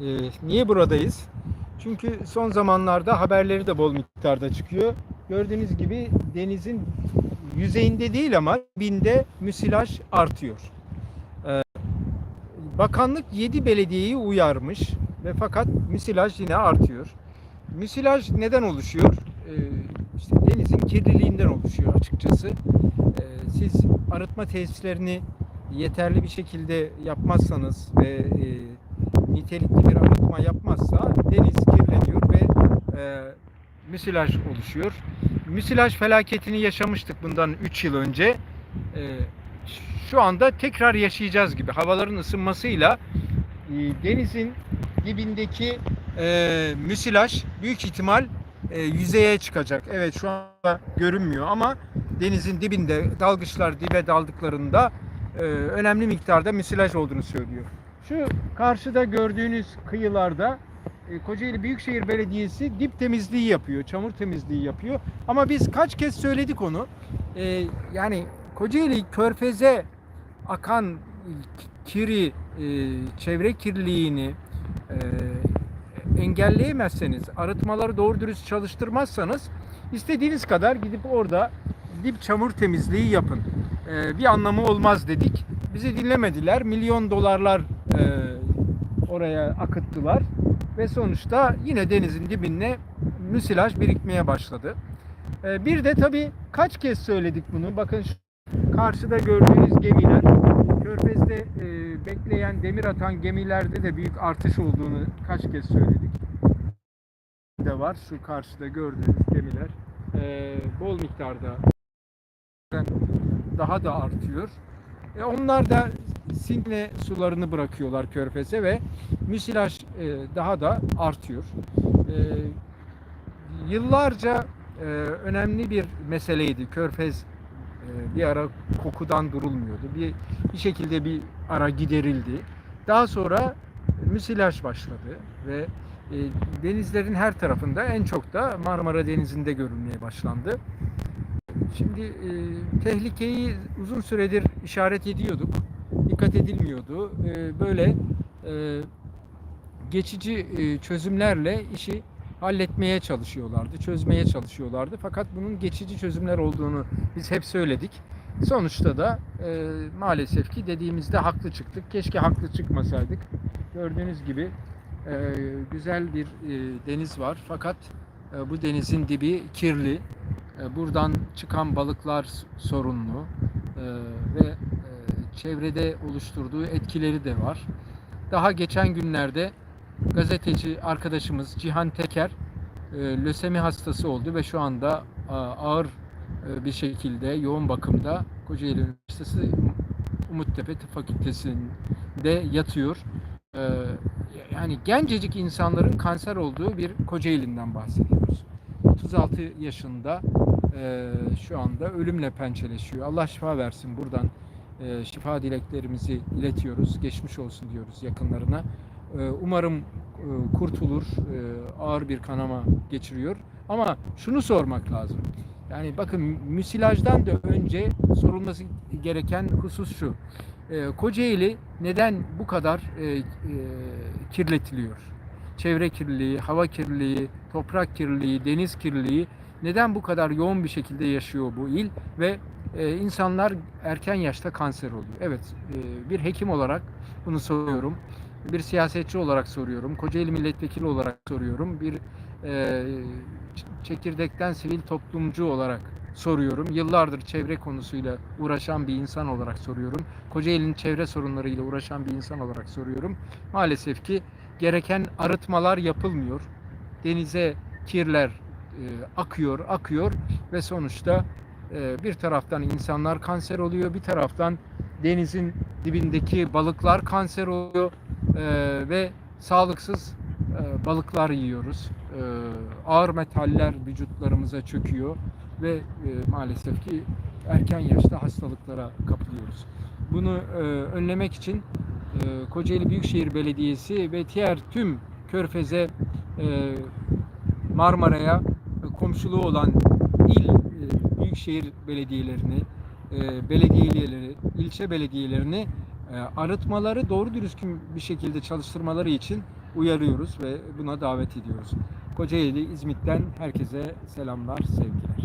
Ee, niye buradayız? Çünkü son zamanlarda haberleri de bol miktarda çıkıyor. Gördüğünüz gibi denizin yüzeyinde değil ama binde müsilaj artıyor. Ee, bakanlık 7 belediyeyi uyarmış ve fakat müsilaj yine artıyor. Müsilaj neden oluşuyor? Ee, işte denizin kirliliğinden oluşuyor açıkçası. Ee, siz arıtma tesislerini yeterli bir şekilde yapmazsanız ve e, nitelikli bir arıtma yapmazsa deniz kirleniyor ve e, müsilaj oluşuyor. Müsilaj felaketini yaşamıştık bundan 3 yıl önce. E, şu anda tekrar yaşayacağız gibi. Havaların ısınmasıyla e, denizin dibindeki e, müsilaj büyük ihtimal e, yüzeye çıkacak. Evet şu anda görünmüyor ama denizin dibinde dalgıçlar dibe daldıklarında e, önemli miktarda müsilaj olduğunu söylüyor. Şu karşıda gördüğünüz kıyılarda e, Kocaeli Büyükşehir Belediyesi dip temizliği yapıyor, çamur temizliği yapıyor. Ama biz kaç kez söyledik onu. E, yani Kocaeli Körfez'e akan kiri, e, çevre kirliliğini e, engelleyemezseniz, arıtmaları doğru dürüst çalıştırmazsanız istediğiniz kadar gidip orada dip çamur temizliği yapın. E, bir anlamı olmaz dedik. Bizi dinlemediler. Milyon dolarlar oraya akıttılar ve sonuçta yine denizin dibine müsilaj birikmeye başladı. E, bir de tabii kaç kez söyledik bunu. Bakın şu karşıda gördüğünüz gemiler Körfez'de e, bekleyen demir atan gemilerde de büyük artış olduğunu kaç kez söyledik. De var şu karşıda gördüğünüz gemiler e, bol miktarda daha da artıyor. E, onlar da Sinne sularını bırakıyorlar körfeze ve müsilaj e, daha da artıyor. E, yıllarca e, önemli bir meseleydi. Körfez bir ara kokudan durulmuyordu. Bir, bir şekilde bir ara giderildi. Daha sonra müsilaj başladı ve e, denizlerin her tarafında en çok da Marmara Denizi'nde görülmeye başlandı. Şimdi e, tehlikeyi uzun süredir işaret ediyorduk. Dikkat edilmiyordu. E, böyle e, geçici e, çözümlerle işi halletmeye çalışıyorlardı, çözmeye çalışıyorlardı. Fakat bunun geçici çözümler olduğunu biz hep söyledik. Sonuçta da e, maalesef ki dediğimizde haklı çıktık. Keşke haklı çıkmasaydık. Gördüğünüz gibi güzel bir deniz var. Fakat bu denizin dibi kirli. Buradan çıkan balıklar sorunlu ve çevrede oluşturduğu etkileri de var. Daha geçen günlerde gazeteci arkadaşımız Cihan Teker e, lösemi hastası oldu ve şu anda ağır e, bir şekilde yoğun bakımda Kocaeli Üniversitesi Umuttepe Tıp Fakültesi'nde yatıyor. E, yani gencecik insanların kanser olduğu bir Kocaeli'nden bahsediyoruz. 36 yaşında şu anda ölümle pençeleşiyor. Allah şifa versin buradan e, şifa dileklerimizi iletiyoruz. Geçmiş olsun diyoruz yakınlarına. E, umarım e, kurtulur. E, ağır bir kanama geçiriyor. Ama şunu sormak lazım. Yani bakın müsilajdan da önce sorulması gereken husus şu. E, Kocaeli neden bu kadar e, kirletiliyor? Çevre kirliliği, hava kirliliği, toprak kirliliği, deniz kirliliği neden bu kadar yoğun bir şekilde yaşıyor bu il ve e, insanlar erken yaşta kanser oluyor? Evet, e, bir hekim olarak bunu soruyorum. Bir siyasetçi olarak soruyorum. Kocaeli milletvekili olarak soruyorum. Bir e, çekirdekten sivil toplumcu olarak soruyorum. Yıllardır çevre konusuyla uğraşan bir insan olarak soruyorum. Kocaeli'nin çevre sorunlarıyla uğraşan bir insan olarak soruyorum. Maalesef ki gereken arıtmalar yapılmıyor. Denize kirler e, akıyor, akıyor ve sonuçta e, bir taraftan insanlar kanser oluyor, bir taraftan denizin dibindeki balıklar kanser oluyor e, ve sağlıksız e, balıklar yiyoruz. E, ağır metaller vücutlarımıza çöküyor ve e, maalesef ki erken yaşta hastalıklara kapılıyoruz. Bunu e, önlemek için Kocaeli Büyükşehir Belediyesi ve diğer tüm Körfez'e Marmara'ya komşuluğu olan büyükşehir belediyelerini, e, belediyeleri, ilçe belediyelerini e, arıtmaları doğru dürüst bir şekilde çalıştırmaları için uyarıyoruz ve buna davet ediyoruz. Kocaeli İzmit'ten herkese selamlar, sevgiler.